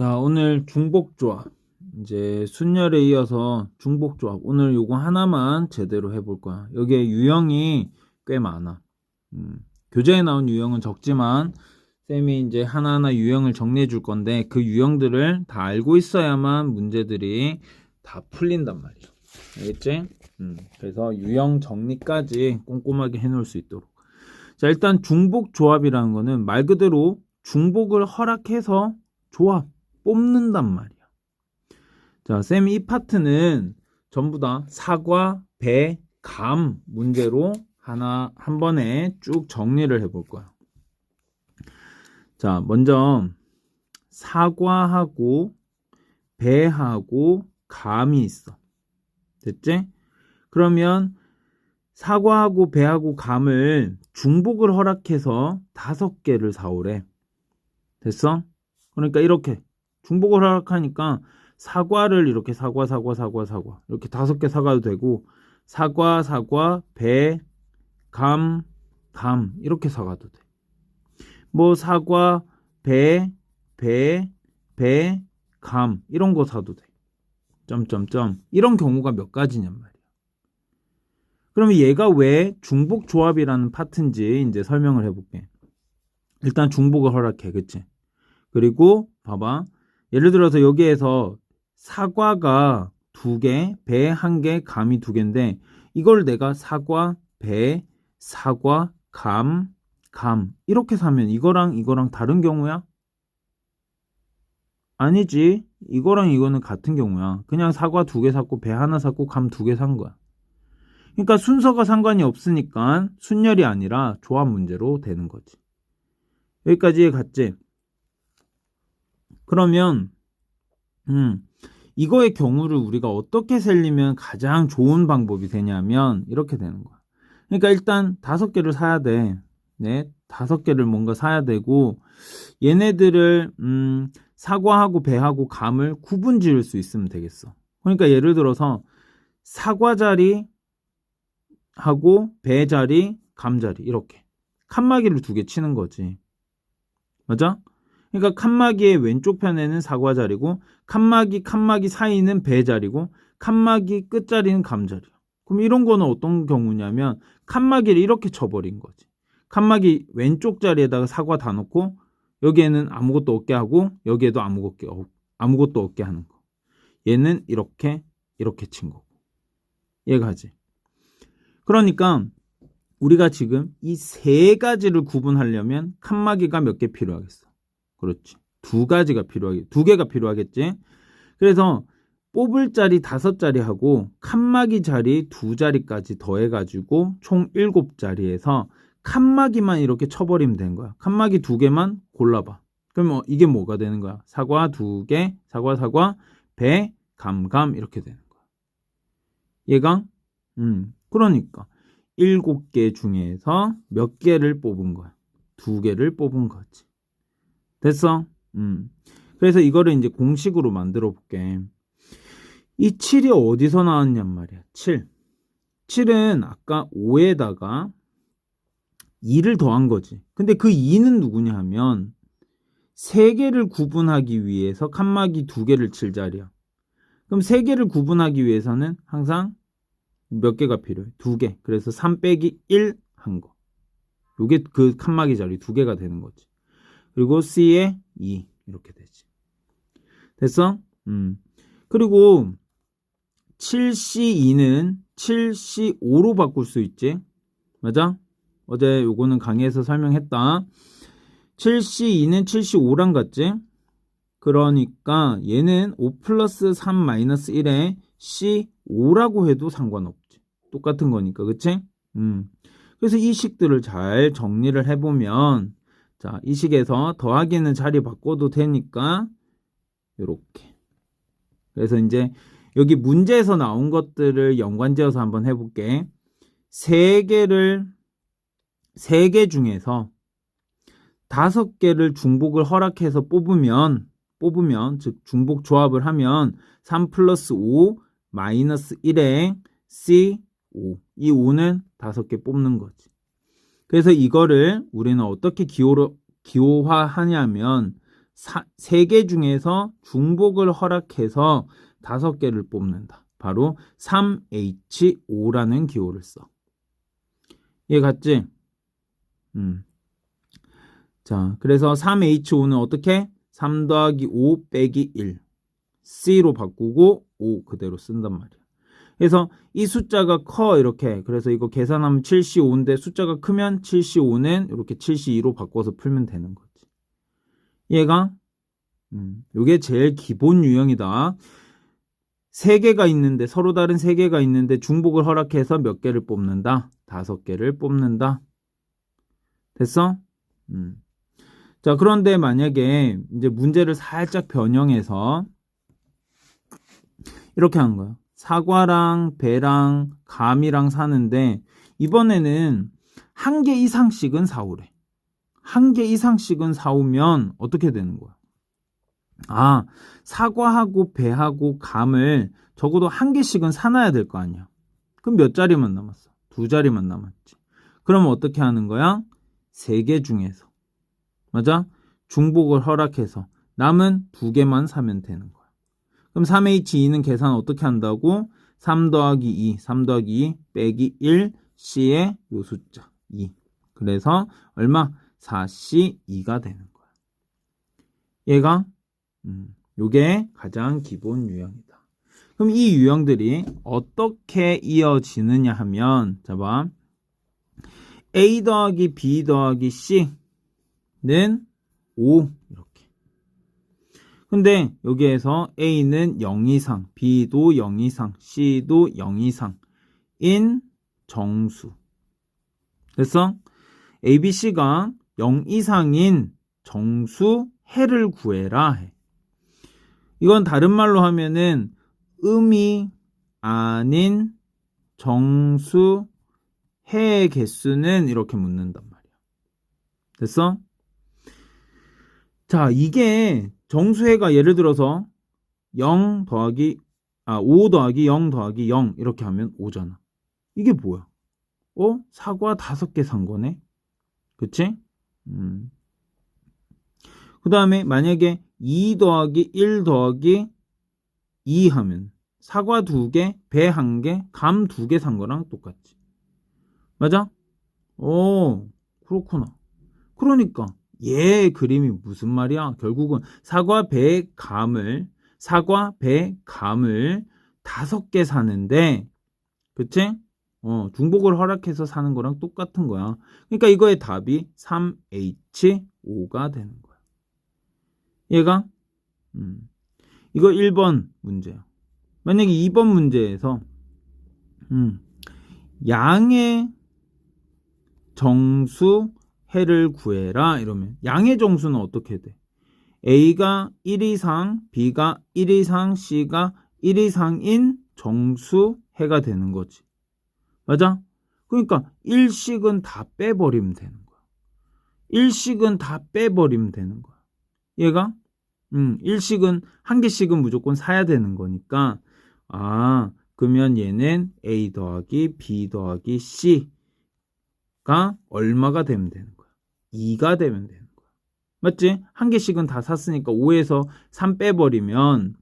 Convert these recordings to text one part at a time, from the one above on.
자, 오늘 중복조합. 이제 순열에 이어서 중복조합. 오늘 요거 하나만 제대로 해볼 거야. 여기에 유형이 꽤 많아. 음, 교재에 나온 유형은 적지만, 쌤이 이제 하나하나 유형을 정리해 줄 건데, 그 유형들을 다 알고 있어야만 문제들이 다 풀린단 말이야. 알겠지? 음, 그래서 유형 정리까지 꼼꼼하게 해놓을 수 있도록. 자, 일단 중복조합이라는 거는 말 그대로 중복을 허락해서 조합, 뽑는단 말이야. 자, 쌤 이 파트는 전부 다 사과, 배, 감 문제로 하나, 한 번에 쭉 정리를 해볼 거야. 자, 먼저 사과하고 배하고 감이 있어. 됐지? 그러면 사과하고 배하고 감을 중복을 허락해서 다섯 개를 사오래. 됐어? 그러니까 이렇게 중복을 허락하니까 사과를 이렇게 사과 사과 사과 사과 이렇게 다섯 개 사가도 되고 사과 사과 배 감 감 이렇게 사가도 돼. 뭐 사과 배 배 배 감 이런 거 사도 돼. 점점점 이런 경우가 몇 가지냔 말이야. 그러면 얘가 왜 중복 조합이라는 파트인지 이제 설명을 해볼게. 일단 중복을 허락해, 그치? 그리고 봐봐. 예를 들어서 여기에서 사과가 두 개, 배 한 개, 감이 두 개인데 이걸 내가 사과, 배, 사과, 감, 감 이렇게 사면 이거랑 이거랑 다른 경우야? 아니지. 이거랑 이거는 같은 경우야. 그냥 사과 두 개 샀고 배 하나 샀고 감 두 개 산 거야. 그러니까 순서가 상관이 없으니까 순열이 아니라 조합 문제로 되는 거지. 여기까지 갔지? 그러면 음, 이거의 경우를 우리가 어떻게 살리면 가장 좋은 방법이 되냐면 이렇게 되는 거야. 그러니까 일단 다섯 개를 사야 돼. 네, 다섯 개를 뭔가 사야 되고 얘네들을 음, 사과하고 배하고 감을 구분 지을 수 있으면 되겠어. 그러니까 예를 들어서 사과 자리 하고 배 자리, 감 자리 이렇게 칸막이를 두 개 치는 거지. 맞아? 그러니까 칸막이의 왼쪽 편에는 사과 자리고 칸막이 칸막이 사이는 배 자리고 칸막이 끝 자리는 감 자리야. 그럼 이런 거는 어떤 경우냐면 칸막이를 이렇게 쳐버린 거지. 칸막이 왼쪽 자리에다가 사과 다 놓고 여기에는 아무것도 없게 하고 여기에도 아무것도 아무것도 없게 하는 거. 얘는 이렇게 이렇게 친 거고. 얘가지. 그러니까 우리가 지금 이 세 가지를 구분하려면 칸막이가 몇 개 필요하겠어? 그렇지. 두 가지가 필요하겠, 두 개가 필요하겠지? 그래서 뽑을 자리 다섯 자리하고 칸막이 자리 두 자리까지 더해가지고 총 일곱 자리에서 칸막이만 이렇게 쳐버리면 되는 거야. 칸막이 두 개만 골라봐. 그럼 뭐 이게 뭐가 되는 거야? 사과 두 개, 사과 사과, 배, 감 감 이렇게 되는 거야. 얘가 음 그러니까 일곱 개 중에서 몇 개를 뽑은 거야? 두 개를 뽑은 거지. 됐어? 음. 그래서 이거를 이제 공식으로 만들어 볼게. 이 7이 어디서 나왔냔 말이야. 7. 7은 아까 5에다가 2를 더한 거지. 근데 그 2는 누구냐 하면 3개를 구분하기 위해서 칸막이 2개를 칠 자리야. 그럼 3개를 구분하기 위해서는 항상 몇 개가 필요해? 2개. 그래서 3 빼기 1 한 거. 요게 그 칸막이 자리 2개가 되는 거지. 그리고 C에 2 이렇게 되지. 됐어? 음. 그리고 7C2는 7C5로 바꿀 수 있지. 맞아? 어제 요거는 강의에서 설명했다. 7C2는 7C5랑 같지? 그러니까 얘는 5 플러스 3 마이너스 1에 C5라고 해도 상관없지. 똑같은 거니까, 그치? 음. 그래서 이 식들을 잘 정리를 해보면 자, 이 식에서 더하기는 자리 바꿔도 되니까 이렇게. 그래서 이제 여기 문제에서 나온 것들을 연관지어서 한번 해볼게. 세 개를 세 개 중에서 다섯 개를 중복을 허락해서 뽑으면 뽑으면 즉 중복 조합을 하면 3 플러스 5 마이너스 1에 C 5. 이 5는 다섯 개 뽑는 거지. 그래서 이거를 우리는 어떻게 기호로, 기호화하냐면 세 개 중에서 중복을 허락해서 다섯 개를 뽑는다. 바로 3H5라는 기호를 써. 이해 갔지? 음. 자, 그래서 3H5는 어떻게? 3 더하기 5 빼기 1. C로 바꾸고 5 그대로 쓴단 말이야. 그래서 이 숫자가 커 이렇게 그래서 이거 계산하면 75인데 숫자가 크면 75는 이렇게 72로 바꿔서 풀면 되는 거지. 얘가 음, 요게 제일 기본 유형이다. 세 개가 있는데 서로 다른 세 개가 있는데 중복을 허락해서 몇 개를 뽑는다. 다섯 개를 뽑는다. 됐어? 음. 자, 그런데 만약에 이제 문제를 살짝 변형해서 이렇게 하는 거야. 사과랑 배랑 감이랑 사는데 이번에는 한 개 이상씩은 사오래. 한 개 이상씩은 사오면 어떻게 되는 거야? 아, 사과하고 배하고 감을 적어도 한 개씩은 사놔야 될 거 아니야. 그럼 몇 자리만 남았어? 두 자리만 남았지. 그러면 어떻게 하는 거야? 세 개 중에서. 맞아? 중복을 허락해서 남은 두 개만 사면 되는 거야. 그럼 3H2는 계산 어떻게 한다고? 3 더하기 2, 3 더하기 2 빼기 1, C의 요 숫자 2. 그래서 얼마? 4C2가 되는 거야. 얘가 음, 요게 가장 기본 유형이다. 그럼 이 유형들이 어떻게 이어지느냐 하면 자봐 A 더하기 B 더하기 C는 5 이렇게 근데 여기에서 A는 0 이상, B도 0 이상, C도 0 이상 인 정수 됐어? A, B, C가 0 이상인 정수 해를 구해라 해. 이건 다른 말로 하면은 음이 아닌 정수 해의 개수는 이렇게 묻는단 말이야. 됐어? 자, 이게 정수해가 예를 들어서 0 더하기 아, 5 더하기 0 더하기 0 이렇게 하면 5잖아. 이게 뭐야? 어? 사과 다섯 개산 거네? 그치? 음. 그 다음에 만약에 2 더하기 1 더하기 2 하면 사과 2개, 배 1개, 감 2개 산 거랑 똑같지. 맞아? 오, 그렇구나. 그러니까 얘 그림이 무슨 말이야? 결국은 사과, 배, 감을 사과, 배, 감을 다섯 개 사는데 그치? 어, 중복을 허락해서 사는 거랑 똑같은 거야. 그러니까 이거의 답이 3H5가 되는 거야. 얘가 음. 이거 1번 문제야. 만약에 2번 문제에서 음. 양의 정수 해를 구해라 이러면 양의 정수는 어떻게 돼? A가 1 이상, B가 1 이상, C가 1 이상인 정수 해가 되는 거지. 맞아? 그러니까 1씩은 다 빼버리면 되는 거야. 1씩은 다 빼버리면 되는 거야. 얘가 음, 일식은 한 개씩은 무조건 사야 되는 거니까 아, 그러면 얘는 A 더하기 B 더하기 C가 얼마가 되면 되는 거야? 2가 되면 되는 거야. 맞지? 한 개씩은 다 샀으니까 5에서 3 빼버리면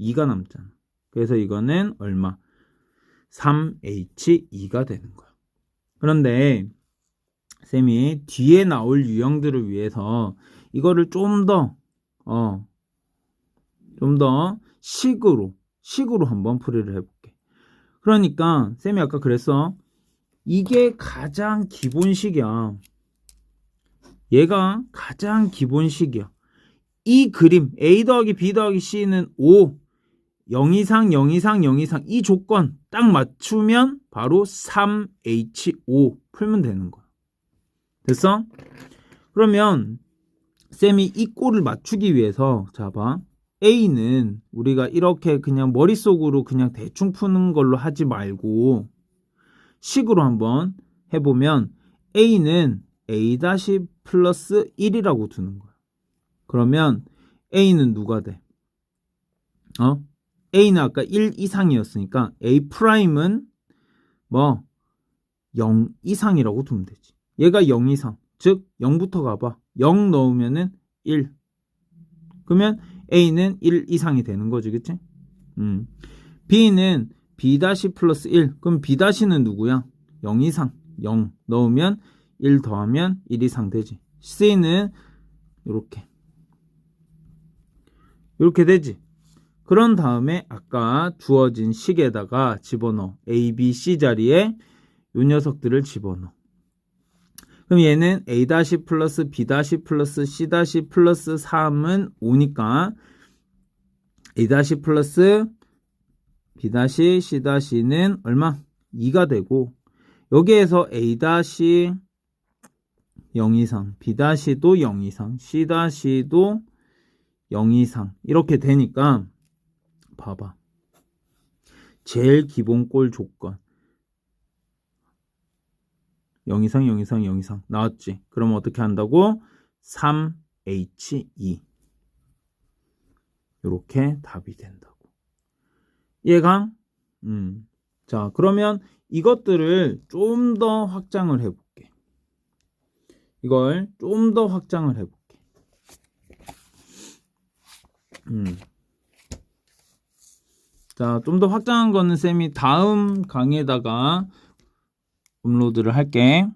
2가 남잖아. 그래서 이거는 얼마? 3H2가 되는 거야. 그런데 쌤이 뒤에 나올 유형들을 위해서 이거를 좀 더, 어, 좀 더 식으로 식으로 한번 풀이를 해볼게. 그러니까 쌤이 아까 그랬어. 이게 가장 기본식이야. 얘가 가장 기본식이야. 이 그림 A 더하기 B 더하기 C는 5 0 이상 0 이상 0 이상 이 조건 딱 맞추면 바로 3H5 풀면 되는 거야. 됐어? 그러면 쌤이 이 꼴을 맞추기 위해서 자 봐. A는 우리가 이렇게 그냥 머릿속으로 그냥 대충 푸는 걸로 하지 말고 식으로 한번 해보면 A는 A 다시 플러스 1이라고 두는 거야. 그러면 A는 누가 돼? 어? A는 아까 1 이상이었으니까 A 프라임은 뭐 0 이상이라고 두면 되지. 얘가 0 이상. 즉 0부터 가봐. 0 넣으면은 1. 그러면 A는 1 이상이 되는 거지, 그치? 음. B는 B 다시 플러스 1. 그럼 B 다시는 누구야? 0 이상. 0 넣으면 1 더하면 1 이상 되지. C는 이렇게. 이렇게 되지. 그런 다음에 아까 주어진 식에다가 집어넣어. A, B, C 자리에 이 녀석들을 집어넣어. 그럼 얘는 A 다시 플러스 B 다시 플러스 C 플러스 3은 5니까 A 다시 플러스 B 다시 C 다시는 얼마? 2가 되고 여기에서 A 다시 0 이상, B 다시도 0 이상, C 다시도 0 이상 이렇게 되니까 봐봐. 제일 기본 꼴 조건 0 이상, 0 이상, 0 이상 나왔지. 그럼 어떻게 한다고? 3H2 이렇게 답이 된다고. 얘가 음. 자, 그러면 이것들을 좀 더 확장을 해볼게. 이걸 좀 더 확장을 해볼게. 음. 자, 좀 더 확장한 거는 쌤이 다음 강의에다가 업로드를 할게.